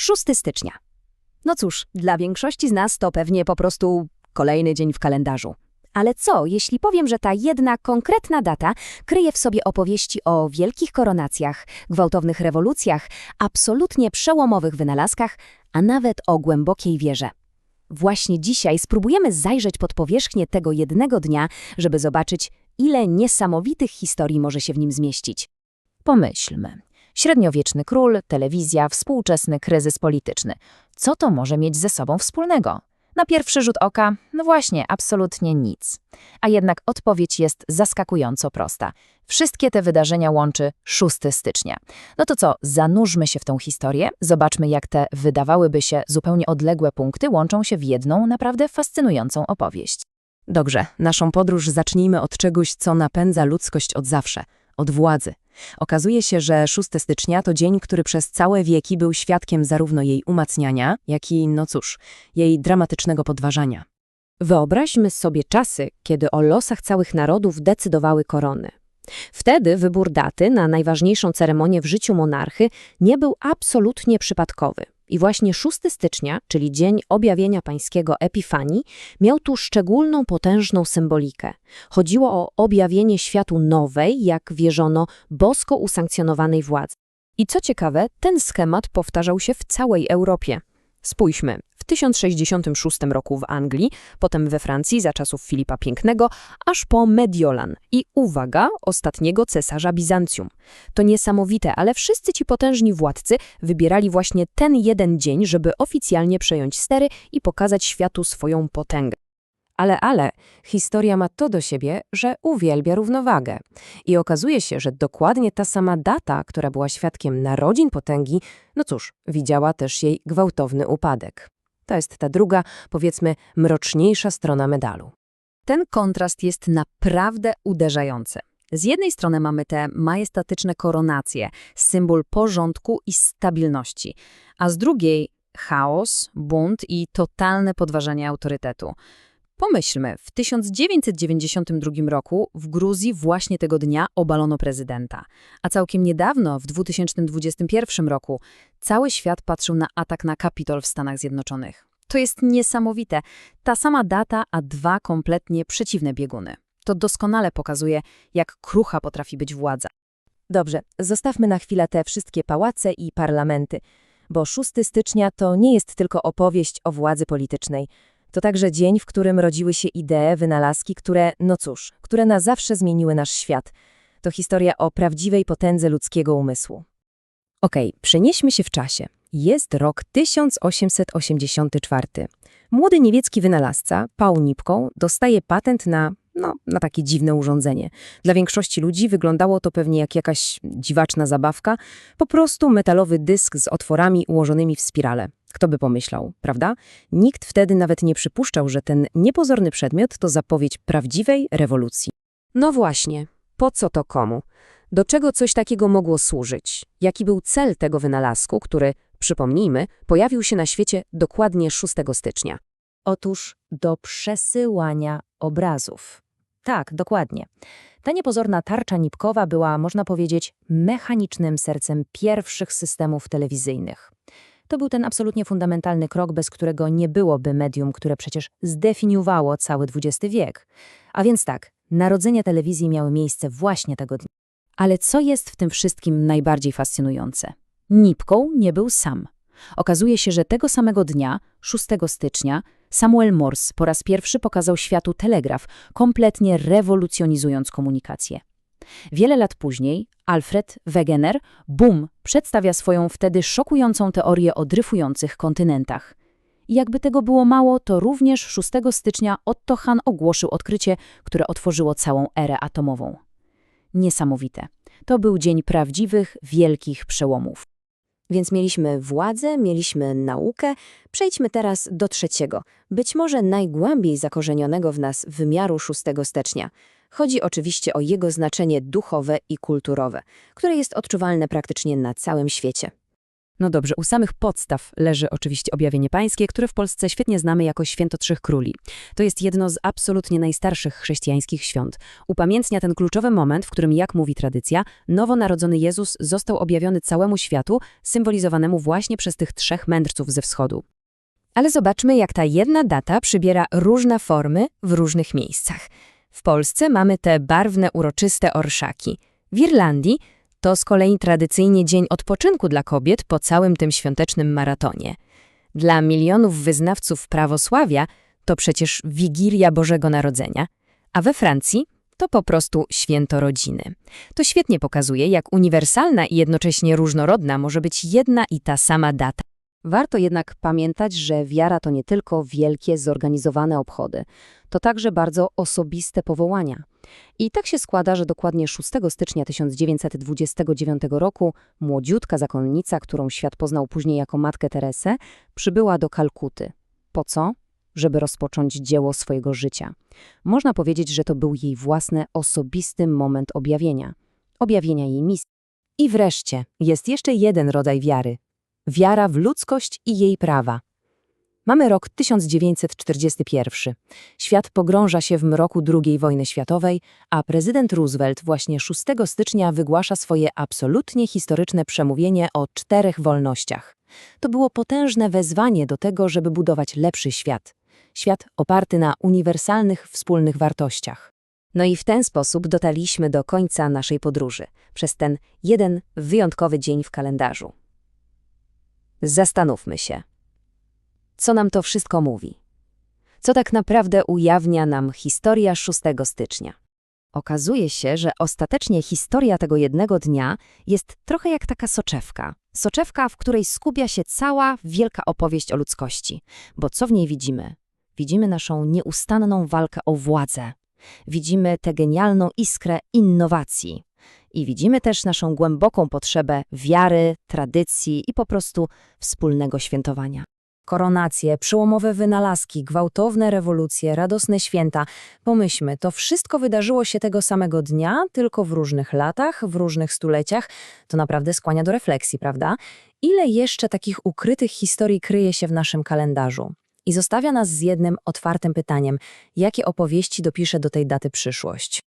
6 stycznia. No cóż, dla większości z nas to pewnie po prostu kolejny dzień w kalendarzu. Ale co, jeśli powiem, że ta jedna konkretna data kryje w sobie opowieści o wielkich koronacjach, gwałtownych rewolucjach, absolutnie przełomowych wynalazkach, a nawet o głębokiej wierze? Właśnie dzisiaj spróbujemy zajrzeć pod powierzchnię tego jednego dnia, żeby zobaczyć, ile niesamowitych historii może się w nim zmieścić. Pomyślmy. Średniowieczny król, telewizja, współczesny kryzys polityczny. Co to może mieć ze sobą wspólnego? Na pierwszy rzut oka, no właśnie, absolutnie nic. A jednak odpowiedź jest zaskakująco prosta. Wszystkie te wydarzenia łączy 6 stycznia. No to co, zanurzmy się w tą historię, zobaczmy jak te wydawałyby się zupełnie odległe punkty łączą się w jedną naprawdę fascynującą opowieść. Dobrze, naszą podróż zacznijmy od czegoś, co napędza ludzkość od zawsze od władzy. Okazuje się, że 6 stycznia to dzień, który przez całe wieki był świadkiem zarówno jej umacniania, jak i, no cóż, jej dramatycznego podważania. Wyobraźmy sobie czasy, kiedy o losach całych narodów decydowały korony. Wtedy wybór daty na najważniejszą ceremonię w życiu monarchy nie był absolutnie przypadkowy. I właśnie 6 stycznia, czyli dzień objawienia pańskiego Epifanii, miał tu szczególną, potężną symbolikę. Chodziło o objawienie światu nowej, jak wierzono, bosko usankcjonowanej władzy. I co ciekawe, ten schemat powtarzał się w całej Europie. Spójrzmy, w 1066 roku w Anglii, potem we Francji za czasów Filipa Pięknego, aż po Mediolan i uwaga, ostatniego cesarza Bizancjum. To niesamowite, ale wszyscy ci potężni władcy wybierali właśnie ten jeden dzień, żeby oficjalnie przejąć stery i pokazać światu swoją potęgę. Ale, ale, historia ma to do siebie, że uwielbia równowagę. I okazuje się, że dokładnie ta sama data, która była świadkiem narodzin potęgi, no cóż, widziała też jej gwałtowny upadek. To jest ta druga, powiedzmy, mroczniejsza strona medalu. Ten kontrast jest naprawdę uderzający. Z jednej strony mamy te majestatyczne koronacje, symbol porządku i stabilności, a z drugiej chaos, bunt i totalne podważanie autorytetu. Pomyślmy, w 1992 roku w Gruzji właśnie tego dnia obalono prezydenta, a całkiem niedawno, w 2021 roku, cały świat patrzył na atak na Kapitol w Stanach Zjednoczonych. To jest niesamowite. Ta sama data, a dwa kompletnie przeciwne bieguny. To doskonale pokazuje, jak krucha potrafi być władza. Dobrze, zostawmy na chwilę te wszystkie pałace i parlamenty, bo 6 stycznia to nie jest tylko opowieść o władzy politycznej. To także dzień, w którym rodziły się idee, wynalazki, które, no cóż, które na zawsze zmieniły nasz świat. To historia o prawdziwej potędze ludzkiego umysłu. Okej, przenieśmy się w czasie. Jest rok 1884. Młody niemiecki wynalazca, Paul Nipkow, dostaje patent na, no, na takie dziwne urządzenie. Dla większości ludzi wyglądało to pewnie jak jakaś dziwaczna zabawka, po prostu metalowy dysk z otworami ułożonymi w spirale. Kto by pomyślał, prawda? Nikt wtedy nawet nie przypuszczał, że ten niepozorny przedmiot to zapowiedź prawdziwej rewolucji. No właśnie, po co to komu? Do czego coś takiego mogło służyć? Jaki był cel tego wynalazku, który, przypomnijmy, pojawił się na świecie dokładnie 6 stycznia? Otóż do przesyłania obrazów. Tak, dokładnie. Ta niepozorna tarcza nipkowa była, można powiedzieć, mechanicznym sercem pierwszych systemów telewizyjnych. To był ten absolutnie fundamentalny krok, bez którego nie byłoby medium, które przecież zdefiniowało cały XX wiek. A więc tak, narodzenia telewizji miały miejsce właśnie tego dnia. Ale co jest w tym wszystkim najbardziej fascynujące? Nipką nie był sam. Okazuje się, że tego samego dnia, 6 stycznia, Samuel Morse po raz pierwszy pokazał światu telegraf, kompletnie rewolucjonizując komunikację. Wiele lat później Alfred Wegener, Boom, przedstawia swoją wtedy szokującą teorię o dryfujących kontynentach. I jakby tego było mało, to również 6 stycznia Otto Hahn ogłosił odkrycie, które otworzyło całą erę atomową. Niesamowite. To był dzień prawdziwych, wielkich przełomów. Więc mieliśmy władzę, mieliśmy naukę. Przejdźmy teraz do trzeciego, być może najgłębiej zakorzenionego w nas wymiaru 6 stycznia. Chodzi oczywiście o jego znaczenie duchowe i kulturowe, które jest odczuwalne praktycznie na całym świecie. No dobrze, u samych podstaw leży oczywiście objawienie pańskie, które w Polsce świetnie znamy jako Święto Trzech Króli. To jest jedno z absolutnie najstarszych chrześcijańskich świąt. Upamiętnia ten kluczowy moment, w którym, jak mówi tradycja, nowonarodzony Jezus został objawiony całemu światu, symbolizowanemu właśnie przez tych trzech mędrców ze wschodu. Ale zobaczmy, jak ta jedna data przybiera różne formy w różnych miejscach. W Polsce mamy te barwne, uroczyste orszaki. W Irlandii to z kolei tradycyjnie dzień odpoczynku dla kobiet po całym tym świątecznym maratonie. Dla milionów wyznawców prawosławia to przecież Wigilia Bożego Narodzenia, a we Francji to po prostu święto rodziny. To świetnie pokazuje, jak uniwersalna i jednocześnie różnorodna może być jedna i ta sama data. Warto jednak pamiętać, że wiara to nie tylko wielkie, zorganizowane obchody, to także bardzo osobiste powołania. I tak się składa, że dokładnie 6 stycznia 1929 roku młodziutka zakonnica, którą świat poznał później jako Matkę Teresę, przybyła do Kalkuty. Po co? Żeby rozpocząć dzieło swojego życia. Można powiedzieć, że to był jej własny, osobisty moment objawienia. Objawienia jej misji. I wreszcie jest jeszcze jeden rodzaj wiary. Wiara w ludzkość i jej prawa. Mamy rok 1941. Świat pogrąża się w mroku II wojny światowej, a prezydent Roosevelt właśnie 6 stycznia wygłasza swoje absolutnie historyczne przemówienie o czterech wolnościach. To było potężne wezwanie do tego, żeby budować lepszy świat. Świat oparty na uniwersalnych wspólnych wartościach. No i w ten sposób dotarliśmy do końca naszej podróży, przez ten jeden wyjątkowy dzień w kalendarzu. Zastanówmy się. Co nam to wszystko mówi? Co tak naprawdę ujawnia nam historia 6 stycznia? Okazuje się, że ostatecznie historia tego jednego dnia jest trochę jak taka soczewka. Soczewka, w której skupia się cała wielka opowieść o ludzkości. Bo co w niej widzimy? Widzimy naszą nieustanną walkę o władzę. Widzimy tę genialną iskrę innowacji. I widzimy też naszą głęboką potrzebę wiary, tradycji i po prostu wspólnego świętowania. Koronacje, przełomowe wynalazki, gwałtowne rewolucje, radosne święta. Pomyślmy, to wszystko wydarzyło się tego samego dnia, tylko w różnych latach, w różnych stuleciach. To naprawdę skłania do refleksji, prawda? Ile jeszcze takich ukrytych historii kryje się w naszym kalendarzu? I zostawia nas z jednym otwartym pytaniem: jakie opowieści dopisze do tej daty przyszłość?